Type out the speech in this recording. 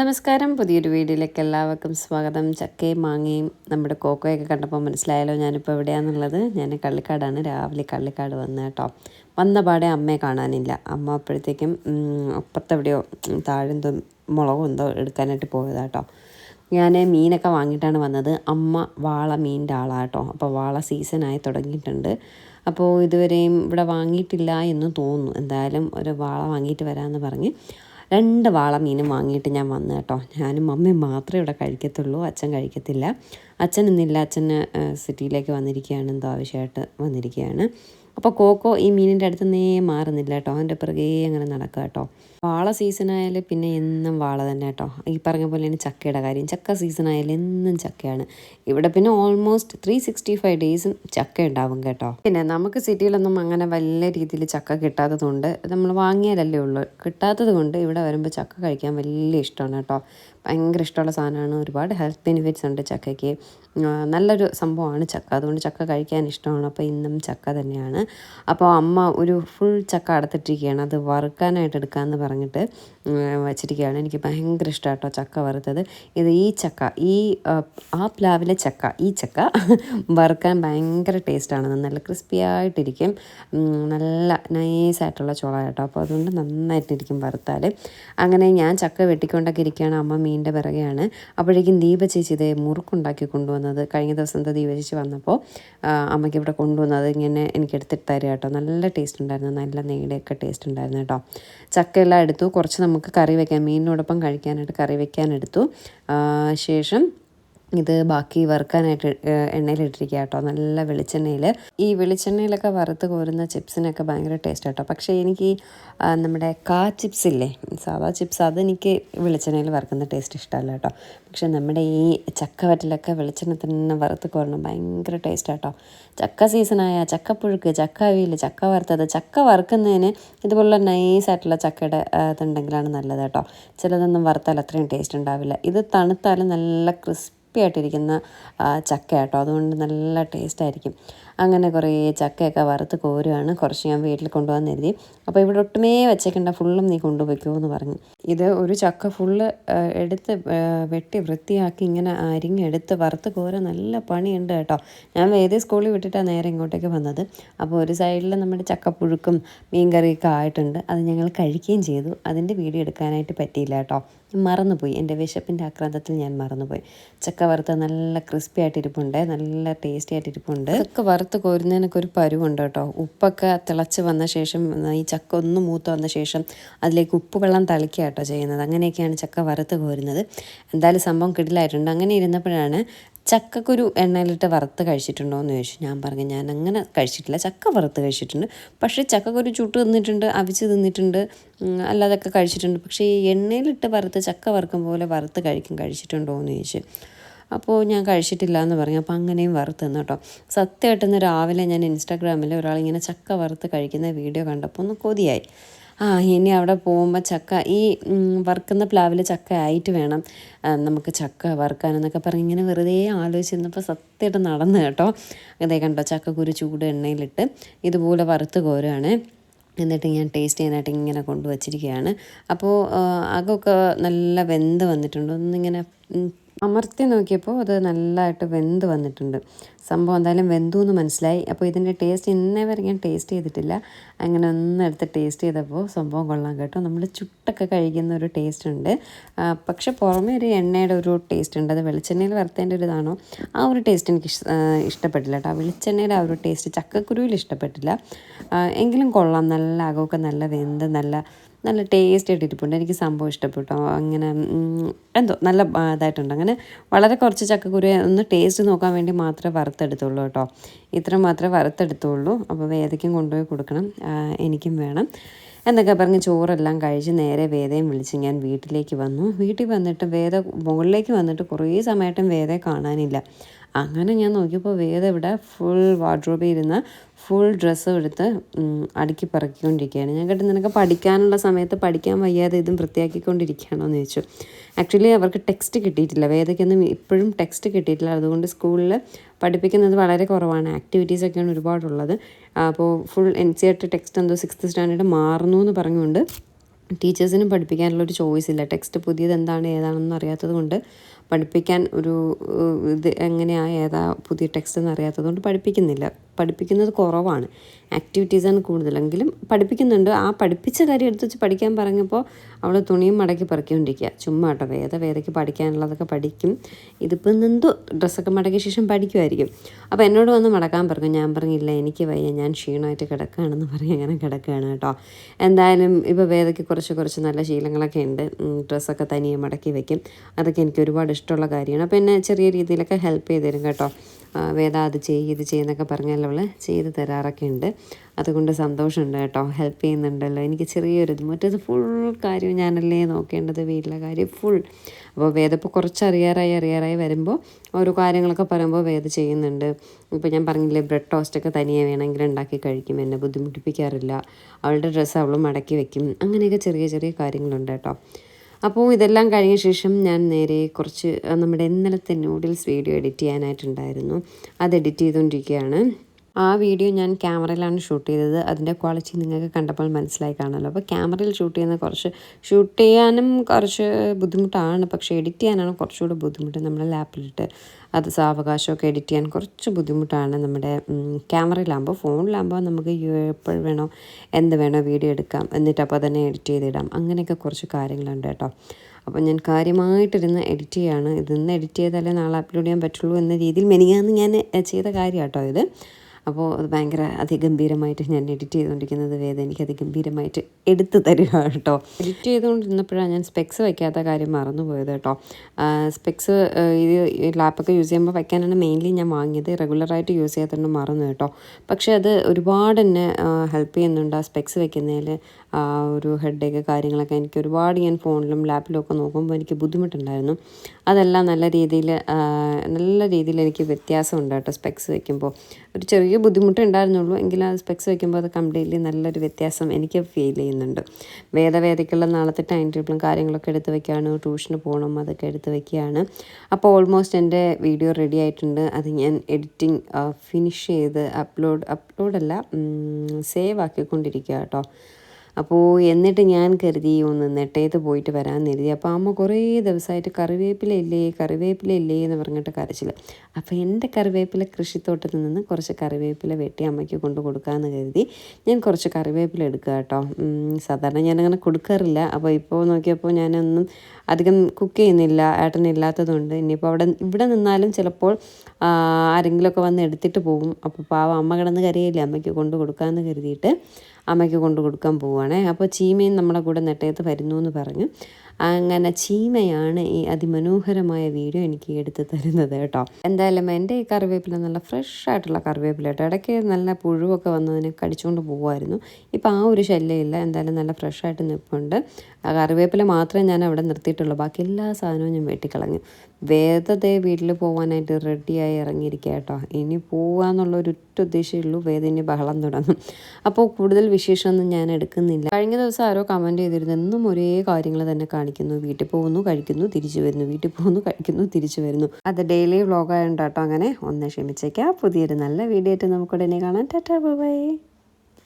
നമസ്കാരം. പുതിയൊരു വീഡിയോയിലേക്ക് എല്ലാവർക്കും സ്വാഗതം. ചക്കയും മാങ്ങയും നമ്മുടെ കോക്കോയൊക്കെ കണ്ടപ്പോൾ മനസ്സിലായല്ലോ ഞാനിപ്പോൾ എവിടെയാണെന്നുള്ളത് ഞാൻ കള്ളിക്കാടാണ്. രാവിലെ കള്ളിക്കാട് വന്നത് കേട്ടോ. വന്ന പാടെ അമ്മയെ കാണാനില്ല. അമ്മ അപ്പോഴത്തേക്കും അപ്പുറത്തെവിടെയോ താഴെന്തോ മുളകും എന്തോ എടുക്കാനായിട്ട് പോയതാണ് കേട്ടോ. ഞാൻ മീനൊക്കെ വാങ്ങിയിട്ടാണ് വന്നത്. അമ്മ വാള മീനിന്റെ ആളാണ് കേട്ടോ. അപ്പോൾ വാള സീസണായി തുടങ്ങിയിട്ടുണ്ട്. അപ്പോൾ ഇതുവരെയും ഇവിടെ വാങ്ങിയിട്ടില്ല എന്ന് തോന്നുന്നു. എന്തായാലും ഒരു വാള വാങ്ങിയിട്ട് വരാമെന്ന് പറഞ്ഞ്. രണ്ട് വാള മീനും വാങ്ങിയിട്ട് ഞാൻ വന്നു കേട്ടോ. ഞാനും അമ്മയും മാത്രമേ ഇവിടെ കഴിക്കത്തുള്ളൂ അച്ഛൻ കഴിക്കത്തില്ല. അച്ഛൻ ഇന്നില്ല അച്ഛന് സിറ്റിയിലേക്ക് വന്നിരിക്കുകയാണ് എന്തോ ആവശ്യമായിട്ട് വന്നിരിക്കുകയാണ്. അപ്പോൾ കോക്കോ ഈ മീനിന്റെ അടുത്ത് നേ മാറുന്നില്ല കേട്ടോ. അവന്റെ പിറകെ അങ്ങനെ നടക്കുക കേട്ടോ. വാള സീസണായാൽ പിന്നെ എന്നും വാള തന്നെ കേട്ടോ ഈ പറഞ്ഞ പോലെ തന്നെ ചക്കയുടെ കാര്യം. ചക്ക സീസണായാലും എന്നും ചക്കയാണ്. ഇവിടെ പിന്നെ ഓൾമോസ്റ്റ് ത്രീ സിക്സ്റ്റി ഫൈവ് ഡേയ്സും ചക്ക ഉണ്ടാവും കേട്ടോ. പിന്നെ നമുക്ക് സിറ്റിയിലൊന്നും അങ്ങനെ വലിയ രീതിയിൽ ചക്ക കിട്ടാത്തതുകൊണ്ട് നമ്മൾ വാങ്ങിയാലല്ലേ ഉള്ളൂ. കിട്ടാത്തത് കൊണ്ട് ഇവിടെ വരുമ്പോൾ ചക്ക കഴിക്കാൻ വലിയ ഇഷ്ടമാണ് കേട്ടോ. ഭയങ്കര ഇഷ്ടമുള്ള സാധനമാണ്. ഒരുപാട് ഹെൽത്ത് ബെനിഫിറ്റ്സ് ഉണ്ട് ചക്കയ്ക്ക്. നല്ലൊരു സംഭവമാണ് ചക്ക. അതുകൊണ്ട് ചക്ക കഴിക്കാൻ ഇഷ്ടമാണ്. അപ്പോൾ ഇന്നും ചക്ക തന്നെയാണ്. അപ്പോൾ അമ്മ ഒരു ഫുൾ ചക്ക അടത്തിട്ടിരിക്കുകയാണ്. അത് വറുക്കാനായിട്ട് എടുക്കാമെന്ന് പറഞ്ഞിട്ട് വച്ചിരിക്കുകയാണ്. എനിക്ക് ഭയങ്കര ഇഷ്ടമാണ് കേട്ടോ ചക്ക വറുത്തത്. ഇത് ഈ ചക്ക ഈ ആ പ്ലാവിലെ ചക്ക ഈ ചക്ക വറുക്കാൻ ഭയങ്കര ടേസ്റ്റാണ്. നല്ല ക്രിസ്പി ആയിട്ടിരിക്കും നല്ല നൈസായിട്ടുള്ള ചോള കേട്ടോ അപ്പോൾ അതുകൊണ്ട് നന്നായിട്ടിരിക്കും വറുത്താൽ അങ്ങനെ ഞാൻ ചക്ക വെട്ടിക്കൊണ്ടൊക്കെ ഇരിക്കുകയാണ് അമ്മ മീന്റെ പിറകെയാണ്. അപ്പോഴേക്കും ദീപ ചേച്ചി ഇതേ മുറുക്കുണ്ടാക്കി കൊണ്ടുവന്നത്. കഴിഞ്ഞ ദിവസം ദീപ ചേച്ചി വന്നപ്പോൾ അമ്മയ്ക്ക് ഇവിടെ കൊണ്ടുവന്നത് ഇങ്ങനെ എനിക്ക് എടുത്തിട്ട് തരാം കേട്ടോ നല്ല ടേസ്റ്റ് ഉണ്ടായിരുന്നു. നല്ല നെയ്യുടെയൊക്കെ ടേസ്റ്റ് ഉണ്ടായിരുന്നു കേട്ടോ. ചക്കയെല്ലാം എടുത്തു. കുറച്ച് നമുക്ക് കറി വയ്ക്കാൻ മീനിനോടൊപ്പം കഴിക്കാനായിട്ട് കറി വയ്ക്കാൻ എടുത്തു. ശേഷം ഇത് ബാക്കി വറുക്കാനായിട്ട് എണ്ണയിലിട്ടിരിക്കുക കേട്ടോ. നല്ല വെളിച്ചെണ്ണയിൽ ഈ വെളിച്ചെണ്ണയിലൊക്കെ വറുത്ത് കോരുന്ന ചിപ്സിനൊക്കെ ഭയങ്കര ടേസ്റ്റ് കേട്ടോ പക്ഷേ എനിക്ക് നമ്മുടെ കാ ചിപ്സ് ഇല്ലേ സാധാ ചിപ്സ് അതെനിക്ക് വെളിച്ചെണ്ണയിൽ വറുക്കുന്ന ടേസ്റ്റ് ഇഷ്ടമല്ല കേട്ടോ. പക്ഷെ നമ്മുടെ ഈ ചക്ക വറ്റിലൊക്കെ വെളിച്ചെണ്ണ തന്നെ വറുത്ത് കോരണം ഭയങ്കര ടേസ്റ്റ് കേട്ടോ ചക്ക സീസണായ ചക്കപ്പുഴുക്ക് ചക്ക അവിയൽ ചക്ക വറുത്തത് ചക്ക വറുക്കുന്നതിന് ഇതുപോലുള്ള നൈസായിട്ടുള്ള ചക്കയുടെ ഇതുണ്ടെങ്കിലാണ് നല്ലത് കേട്ടോ. ചിലതൊന്നും വറുത്താൽ അത്രയും ടേസ്റ്റ് ഉണ്ടാവില്ല. ഇത് തണുത്താലും നല്ല ക്രിസ്പി ആയിട്ടിരിക്കുന്ന ചക്ക കേട്ടോ. അതുകൊണ്ട് നല്ല ടേസ്റ്റ് ആയിരിക്കും അങ്ങനെ കുറേ ചക്കയൊക്കെ വറുത്ത് കോരുവാണ്. കുറച്ച് ഞാൻ വീട്ടിൽ കൊണ്ടുവന്ന് എഴുതി അപ്പോൾ ഇവിടെ ഒട്ടുമേ വെച്ചേക്കണ്ട. ഫുള്ളും നീ കൊണ്ടുപോയിക്കോ എന്ന് പറഞ്ഞു. ഇത് ഒരു ചക്ക ഫുള്ള് എടുത്ത് വെട്ടി വൃത്തിയാക്കി ഇങ്ങനെ അരിഞ്ഞെടുത്ത് വറുത്ത് കോരാൻ നല്ല പണിയുണ്ട് കേട്ടോ. ഞാൻ വേദി സ്കൂളിൽ വിട്ടിട്ടാണ് നേരെ ഇങ്ങോട്ടേക്ക് വന്നത്. അപ്പോൾ ഒരു സൈഡിൽ നമ്മുടെ ചക്കപ്പുഴുക്കും മീൻകറിയൊക്കെ ആയിട്ടുണ്ട്. അത് ഞങ്ങൾ കഴിക്കുകയും ചെയ്തു. അതിന്റെ വീഡിയോ എടുക്കാനായിട്ട് പറ്റിയില്ല കേട്ടോ. മറന്നുപോയി. എന്റെ വിശപ്പിന്റെ ആക്രാന്തത്തിൽ ഞാൻ മറന്നുപോയി. ചക്ക വറുത്ത് നല്ല ക്രിസ്പി ആയിട്ട് ഇരിപ്പുണ്ട് നല്ല ടേസ്റ്റി ആയിട്ട് ഇരിപ്പുണ്ട് ചക്ക വറുത്ത് കോരുന്നതിനൊക്കെ ഒരു പരുവുണ്ട് കേട്ടോ. ഉപ്പൊക്കെ തിളച്ച് വന്ന ശേഷം ഈ ചക്ക ഒന്ന് മൂത്ത് വന്ന ശേഷം അതിലേക്ക് ഉപ്പ് വെള്ളം തളിക്കുക കേട്ടോ ചെയ്യുന്നത്. അങ്ങനെയൊക്കെയാണ് ചക്ക വറുത്ത് കോരുന്നത്. എന്തായാലും സംഭവം കിടിലായിട്ടുണ്ട്. അങ്ങനെ ഇരുന്നപ്പോഴാണ് ചക്കക്കുരു എണ്ണയിലിട്ട് വറുത്ത് കഴിച്ചിട്ടുണ്ടോ എന്ന് ചോദിച്ചു. ഞാൻ പറഞ്ഞു ഞാൻ അങ്ങനെ കഴിച്ചിട്ടില്ല. ചക്ക വറുത്ത് കഴിച്ചിട്ടുണ്ട്. പക്ഷേ ചക്കക്കുരു ചുട്ട് തിന്നിട്ടുണ്ട് അവിച്ച് തിന്നിട്ടുണ്ട് അല്ലാതൊക്കെ കഴിച്ചിട്ടുണ്ട്. പക്ഷേ ഈ എണ്ണയിലിട്ട് വറുത്ത് ചക്ക വറുക്കും പോലെ വറുത്ത് കഴിക്കും കഴിച്ചിട്ടുണ്ടോ എന്ന് ചോദിച്ചു. അപ്പോൾ ഞാൻ കഴിച്ചിട്ടില്ല എന്ന് പറഞ്ഞു. അപ്പോൾ അങ്ങനെയും വറുത്ത് തന്നു കേട്ടോ. സത്യമായിട്ടെന്ന് രാവിലെ ഞാൻ ഇൻസ്റ്റാഗ്രാമിൽ ഒരാളിങ്ങനെ ചക്ക വറുത്ത് കഴിക്കുന്ന വീഡിയോ കണ്ടപ്പോൾ ഒന്ന് കൊതിയായി. ആ ഇനി അവിടെ പോകുമ്പോൾ ചക്ക ഈ വറുക്കുന്ന പ്ലാവിൽ ചക്ക ആയിട്ട് വേണം. നമുക്ക് ചക്ക വറുക്കാനെന്നൊക്കെ പറഞ്ഞ് ഇങ്ങനെ വെറുതെ ആലോചിച്ചിരുന്നപ്പോൾ സത്യമായിട്ട് നടന്നു കേട്ടോ. അതേ കണ്ടോ ചക്ക ചക്കക്കുരു ചൂട് എണ്ണയിലിട്ട് ഇതുപോലെ വറുത്ത് കോരുകയാണ് എന്നിട്ട് ഞാൻ ടേസ്റ്റ് ചെയ്യാനായിട്ട് ഇങ്ങനെ കൊണ്ടുവച്ചിരിക്കുകയാണ്. അപ്പോൾ അകമൊക്കെ നല്ല വെന്ത് വന്നിട്ടുണ്ട്. ഒന്നിങ്ങനെ അമർത്തി നോക്കിയപ്പോൾ അത് നല്ലതായിട്ട് വെന്ത് വന്നിട്ടുണ്ട്. സംഭവം എന്തായാലും വെന്തു എന്ന് മനസ്സിലായി. അപ്പോൾ ഇതിന്റെ ടേസ്റ്റ് ഇന്നേ വരെ ഞാൻ ടേസ്റ്റ് ചെയ്തിട്ടില്ല. അങ്ങനെ ഒന്ന് എടുത്ത് ടേസ്റ്റ് ചെയ്തപ്പോൾ സംഭവം കൊള്ളാം കേട്ടോ. നമ്മൾ ചുട്ടൊക്കെ കഴിക്കുന്ന ഒരു ടേസ്റ്റ് ഉണ്ട്. പക്ഷെ പുറമേ ഒരു എണ്ണയുടെ ഒരു ടേസ്റ്റ് ഉണ്ട്. അത് വെളിച്ചെണ്ണയിൽ വറുത്തതിന്റെ ഒരു ഇതാണോ? ആ ഒരു ടേസ്റ്റ് എനിക്ക് ഇഷ്ടപ്പെട്ടില്ല കേട്ടോ. വെളിച്ചെണ്ണയുടെ ആ ഒരു ടേസ്റ്റ് ചക്കക്കുരുവിൽ ഇഷ്ടപ്പെട്ടില്ല. എങ്കിലും കൊള്ളാം. നല്ല അകമൊക്കെ നല്ല വെന്ത് നല്ല നല്ല ടേസ്റ്റ് ആയിട്ട് ഇരിപ്പുണ്ട് എനിക്ക് സംഭവം ഇഷ്ടപ്പെട്ടു. അങ്ങനെ എന്തോ നല്ല ഇതായിട്ടുണ്ട്. അങ്ങനെ വളരെ കുറച്ച് ചക്കക്കുരു ഒന്ന് ടേസ്റ്റ് നോക്കാൻ വേണ്ടി മാത്രമേ വറുത്തെടുത്തുള്ളൂ കേട്ടോ. ഇത്ര മാത്രമേ വറുത്തെടുത്തുള്ളൂ. അപ്പോൾ വേദയ്ക്കും കൊണ്ടുപോയി കൊടുക്കണം. എനിക്കും വേണം. എന്നൊക്കെ പറഞ്ഞ് ചോറെല്ലാം കഴിച്ച് നേരെ വേദയും വിളിച്ച് ഞാൻ വീട്ടിലേക്ക് വന്നു. വീട്ടിൽ വന്നിട്ട് വേദ മുകളിലേക്ക് വന്നിട്ട് കുറേ സമയമായിട്ടും വേദയെ കാണാനില്ല. അങ്ങനെ ഞാൻ നോക്കിയപ്പോൾ വേദ ഇവിടെ ഫുൾ വാർഡ്രോബിൽ ഇരുന്ന് ഫുൾ ഡ്രസ്സ് എടുത്ത് അടുക്കി പറക്കിക്കൊണ്ടിരിക്കുകയാണ്. ഞാൻ കേട്ട് നിനക്ക് പഠിക്കാനുള്ള സമയത്ത് പഠിക്കാൻ വയ്യാതെ ഇതും വൃത്തിയാക്കിക്കൊണ്ടിരിക്കുകയാണോ എന്ന് ചോദിച്ചു. ആക്ച്വലി അവർക്ക് ടെക്സ്റ്റ് കിട്ടിയിട്ടില്ല. വേദയ്ക്കൊന്നും ഇപ്പോഴും ടെക്സ്റ്റ് കിട്ടിയിട്ടില്ല. അതുകൊണ്ട് സ്കൂളിൽ പഠിപ്പിക്കുന്നത് വളരെ കുറവാണ്. ആക്ടിവിറ്റീസൊക്കെയാണ് ഒരുപാടുള്ളത്. അപ്പോൾ full N C R T text എന്തോ സിക്സ്ത് സ്റ്റാൻഡേർഡ് മാറുന്നു എന്ന് പറഞ്ഞുകൊണ്ട് ടീച്ചേഴ്സിനും പഠിപ്പിക്കാനുള്ള ഒരു ചോയ്സ് ഇല്ല. ടെക്സ്റ്റ് പുതിയത് എന്താണ് ഏതാണെന്ന് അറിയാത്തത് കൊണ്ട് പഠിപ്പിക്കാൻ ഒരു ഇത് എങ്ങനെയാണ് ഏതാ പുതിയ ടെക്സ്റ്റ് എന്ന് അറിയാത്തത് കൊണ്ട് പഠിപ്പിക്കുന്നില്ല. പഠിപ്പിക്കുന്നത് കുറവാണ്. ആക്ടിവിറ്റീസാണ് കൂടുതലെങ്കിലും പഠിപ്പിക്കുന്നുണ്ട്. ആ പഠിപ്പിച്ച കാര്യം എടുത്ത് വെച്ച് പഠിക്കാൻ പറഞ്ഞപ്പോൾ അവൾ തുണിയും മടക്കി പറക്കിക്കൊണ്ടിരിക്കുക. ചുമ്മാ കേട്ടോ. വേദ വേദയ്ക്ക് പഠിക്കാനുള്ളതൊക്കെ പഠിക്കും. ഇതിപ്പോൾ നിന്തോ ഡ്രസ്സൊക്കെ മടക്കിയ ശേഷം പഠിക്കുമായിരിക്കും അപ്പോൾ എന്നോട് വന്ന് മടക്കാൻ പറഞ്ഞു. ഞാൻ പറഞ്ഞില്ല എനിക്ക് വയ്യ. ഞാൻ ക്ഷീണമായിട്ട് കിടക്കുകയാണെന്ന് പറഞ്ഞ് അങ്ങനെ കിടക്കുകയാണ് കേട്ടോ. എന്തായാലും ഇപ്പോൾ വേദയ്ക്ക് കുറച്ച് കുറച്ച് നല്ല ശീലങ്ങളൊക്കെ ഉണ്ട്. ഡ്രസ്സൊക്കെ തനിയെ മടക്കി വയ്ക്കും അതൊക്കെ എനിക്ക് ഒരുപാട് ഇഷ്ടമുള്ള കാര്യമാണ്. അപ്പോൾ എന്നെ ചെറിയ രീതിയിലൊക്കെ ഹെൽപ്പ് ചെയ്ത് തരും കേട്ടോ വേദാ അത് ചെയ്യ് ഇത് ചെയ്യുന്നൊക്കെ പറഞ്ഞാൽ അവൾ ചെയ്ത് തരാറൊക്കെ ഉണ്ട്. അതുകൊണ്ട് സന്തോഷമുണ്ട് കേട്ടോ. ഹെൽപ്പ് ചെയ്യുന്നുണ്ടല്ലോ. എനിക്ക് ചെറിയൊരു ഇത് മറ്റേത് ഫുൾ കാര്യം ഞാനല്ലേ നോക്കേണ്ടത്? വീട്ടിലെ കാര്യം ഫുൾ അപ്പോൾ വേദ ഇപ്പോൾ കുറച്ച് അറിയാറായി അറിയാറായി വരുമ്പോൾ ഓരോ കാര്യങ്ങളൊക്കെ പറയുമ്പോൾ വേദ ചെയ്യുന്നുണ്ട്. ഇപ്പോൾ ഞാൻ പറഞ്ഞില്ലേ ബ്രെഡ് ടോസ്റ്റൊക്കെ തനിയെ വേണമെങ്കിൽ ഉണ്ടാക്കി കഴിക്കും. എന്നെ ബുദ്ധിമുട്ടിപ്പിക്കാറില്ല. അവളുടെ ഡ്രസ്സ് അവൾ മടക്കി വെക്കും. അങ്ങനെയൊക്കെ ചെറിയ ചെറിയ കാര്യങ്ങളുണ്ട് കേട്ടോ. അപ്പോൾ ഇതെല്ലാം കഴിഞ്ഞ ശേഷം ഞാൻ നേരെ കുറച്ച് നമ്മുടെ ഇന്നലത്തെ നൂഡിൽസ് വീഡിയോ എഡിറ്റ് ചെയ്യാനായിട്ടുണ്ടായിരുന്നു. അത് എഡിറ്റ് ചെയ്തുകൊണ്ടിരിക്കുകയാണ്. ആ വീഡിയോ ഞാൻ ക്യാമറയിലാണ് ഷൂട്ട് ചെയ്തത്. അതിന്റെ ക്വാളിറ്റി നിങ്ങൾക്ക് കണ്ടപ്പോൾ മനസ്സിലായി കാണുമല്ലോ. അപ്പോൾ ക്യാമറയിൽ ഷൂട്ട് ചെയ്യുന്ന കുറച്ച് ഷൂട്ട് ചെയ്യാനും കുറച്ച് ബുദ്ധിമുട്ടാണ്. പക്ഷേ എഡിറ്റ് ചെയ്യാനാണ് കുറച്ചുകൂടെ ബുദ്ധിമുട്ട്. നമ്മുടെ ലാപ്പിലിട്ട് അത് സാവകാശമൊക്കെ എഡിറ്റ് ചെയ്യാൻ കുറച്ച് ബുദ്ധിമുട്ടാണ് നമ്മുടെ ക്യാമറയിലാകുമ്പോൾ ഫോണിലാകുമ്പോൾ നമുക്ക് എപ്പോൾ വേണോ എന്ത് വേണോ വീഡിയോ എടുക്കാം. എന്നിട്ട് അപ്പോൾ തന്നെ എഡിറ്റ് ചെയ്തിടാം. അങ്ങനെയൊക്കെ കുറച്ച് കാര്യങ്ങളുണ്ട് കേട്ടോ. അപ്പോൾ ഞാൻ കാര്യമായിട്ടിരുന്ന് എഡിറ്റ് ചെയ്യാണ്. ഇതിന്ന് എഡിറ്റ് ചെയ്താലേ നാളെ അപ്ലോഡ് ചെയ്യാൻ പറ്റുള്ളൂ എന്ന രീതിയിൽ മെനിയാന്ന് ഞാൻ ചെയ്ത കാര്യമാണ് കേട്ടോ ഇത്. അപ്പോൾ അത് ഭയങ്കര അതിഗംഭീരമായിട്ട് ഞാൻ എഡിറ്റ് ചെയ്തുകൊണ്ടിരിക്കുന്നത് വേദ എനിക്ക് അതിഗംഭീരമായിട്ട് എടുത്തു തരിക കേട്ടോ. എഡിറ്റ് ചെയ്തുകൊണ്ടിരുന്നപ്പോഴാണ് ഞാൻ സ്പെക്സ് വയ്ക്കാത്ത കാര്യം മറന്നുപോയത് കേട്ടോ. സ്പെക്സ് ഇത് ലാപ്പൊക്കെ യൂസ് ചെയ്യുമ്പോൾ വയ്ക്കാനാണ് മെയിൻലി ഞാൻ വാങ്ങിയത്. റെഗുലറായിട്ട് യൂസ് ചെയ്യാത്തതുകൊണ്ട് മറന്നു കേട്ടോ. പക്ഷേ അത് ഒരുപാട് എന്നെ ഹെൽപ്പ് ചെയ്യുന്നുണ്ട് ആ സ്പെക്സ് വെക്കുന്നതിൽ ഒരു ഹെഡേക്ക് കാര്യങ്ങളൊക്കെ എനിക്ക് ഒരുപാട് ഞാൻ ഫോണിലും ലാപ്പിലും ഒക്കെ നോക്കുമ്പോൾ എനിക്ക് ബുദ്ധിമുട്ടുണ്ടായിരുന്നു. അതെല്ലാം നല്ല രീതിയിൽ നല്ല രീതിയിൽ എനിക്ക് വ്യത്യാസമുണ്ട് കേട്ടോ സ്പെക്സ് വയ്ക്കുമ്പോൾ ഒരു ചെറിയ ബുദ്ധിമുട്ട് ഉണ്ടായിരുന്നുള്ളൂ. എങ്കിലും ആ സ്പെക്സ് വയ്ക്കുമ്പോൾ അത് കംപ്ലീറ്റ്ലി നല്ലൊരു വ്യത്യാസം എനിക്ക് ഫീൽ ചെയ്യുന്നുണ്ട്. വേദവേദയ്ക്കുള്ള നാളത്തെ ടൈം ടേബിളും കാര്യങ്ങളൊക്കെ എടുത്ത് വെക്കുകയാണ് ട്യൂഷന് പോകണം അതൊക്കെ എടുത്ത് വെക്കുകയാണ്. അപ്പോൾ ഓൾമോസ്റ്റ് എന്റെ വീഡിയോ റെഡി ആയിട്ടുണ്ട്. അത് ഞാൻ എഡിറ്റിംഗ് ഫിനിഷ് ചെയ്ത് അപ്ലോഡ് അപ്ലോഡല്ല സേവ് ആക്കിക്കൊണ്ടിരിക്കുക കേട്ടോ. അപ്പോൾ എന്നിട്ട് ഞാൻ കരുതി ഒന്ന് നെട്ടയത്ത് പോയിട്ട് വരാൻ കരുതി. അപ്പോൾ അമ്മ കുറേ ദിവസമായിട്ട് കറിവേപ്പില ഇല്ലേ കറിവേപ്പില ഇല്ലേ എന്ന് പറഞ്ഞിട്ട് കരച്ചിൽ അപ്പോൾ എന്റെ കറിവേപ്പില കൃഷിത്തോട്ടത്തിൽ നിന്ന് കുറച്ച് കറിവേപ്പില വെട്ടി അമ്മയ്ക്ക് കൊണ്ട് കൊടുക്കാമെന്ന് കരുതി. ഞാൻ കുറച്ച് കറിവേപ്പില എടുക്കുക കേട്ടോ. സാധാരണ ഞാനങ്ങനെ കൊടുക്കാറില്ല. അപ്പോൾ ഇപ്പോൾ നോക്കിയപ്പോൾ ഞാനൊന്നും അധികം കുക്ക് ചെയ്യുന്നില്ല ഏട്ടനില്ലാത്തതുകൊണ്ട് ഇനിയിപ്പോൾ അവിടെ ഇവിടെ നിന്നാലും ചിലപ്പോൾ ആരെങ്കിലുമൊക്കെ വന്ന് എടുത്തിട്ട് പോകും. അപ്പോൾ പാവം അമ്മ കിടന്ന് കരയില്ലേ അമ്മയ്ക്ക് കൊണ്ട് കൊടുക്കാമെന്ന് കരുതിയിട്ട്. അമ്മയ്ക്ക് കൊണ്ട് കൊടുക്കാൻ പോവുകയാണേ. അപ്പോൾ ചീമയും നമ്മുടെ കൂടെ നെട്ടയത്ത് വരുന്നു എന്ന് പറഞ്ഞു. അങ്ങനെ ചീമയാണ് ഈ അതിമനോഹരമായ വീഡിയോ എനിക്ക് എടുത്ത് തരുന്നത് കേട്ടോ. എന്തായാലും എന്റെ ഈ കറിവേപ്പില നല്ല ഫ്രഷ് ആയിട്ടുള്ള കറിവേപ്പില കേട്ടോ. ഇടയ്ക്ക് നല്ല പുഴുവൊക്കെ വന്നതിനെ കടിച്ചുകൊണ്ട് പോകുമായിരുന്നു ഇപ്പോൾ ആ ഒരു ശല്യമില്ല എന്തായാലും നല്ല ഫ്രഷ് ആയിട്ട് നിൽപ്പുണ്ട് ആ കറിവേപ്പില മാത്രമേ ഞാൻ അവിടെ നിർത്തിയിട്ടുള്ളൂ. ബാക്കി എല്ലാ സാധനവും ഞാൻ വെട്ടിക്കളഞ്ഞു. വേദത്തെ വീട്ടിൽ പോകാനായിട്ട് റെഡിയായി ഇറങ്ങിയിരിക്കുക കേട്ടോ. ഇനി പോകാന്നുള്ള ഒരു ഒറ്റ ഉദ്ദേശമുള്ളൂ വേദ ഇനി ബഹളം തുടങ്ങും. അപ്പോൾ കൂടുതൽ വിശേഷമൊന്നും ഞാൻ എടുക്കുന്നില്ല. കഴിഞ്ഞ ദിവസം ആരോ കമന്റ് ചെയ്തിരുന്നു. എന്നും ഒരേ കാര്യങ്ങൾ തന്നെ കാണിക്കുന്നു വീട്ടിൽ പോകുന്നു കഴിക്കുന്നു തിരിച്ചു വരുന്നു വീട്ടിൽ പോകുന്നു കഴിക്കുന്നു തിരിച്ചു വരുന്നു. അത് ഡെയിലി വ്ളോഗായുണ്ട് കേട്ടോ അങ്ങനെ. ഒന്ന് ക്ഷമിച്ചേക്കാം. പുതിയൊരു നല്ല വീഡിയോ ആയിട്ട് നമുക്കുടനെ കാണാം. Ta-ta bye.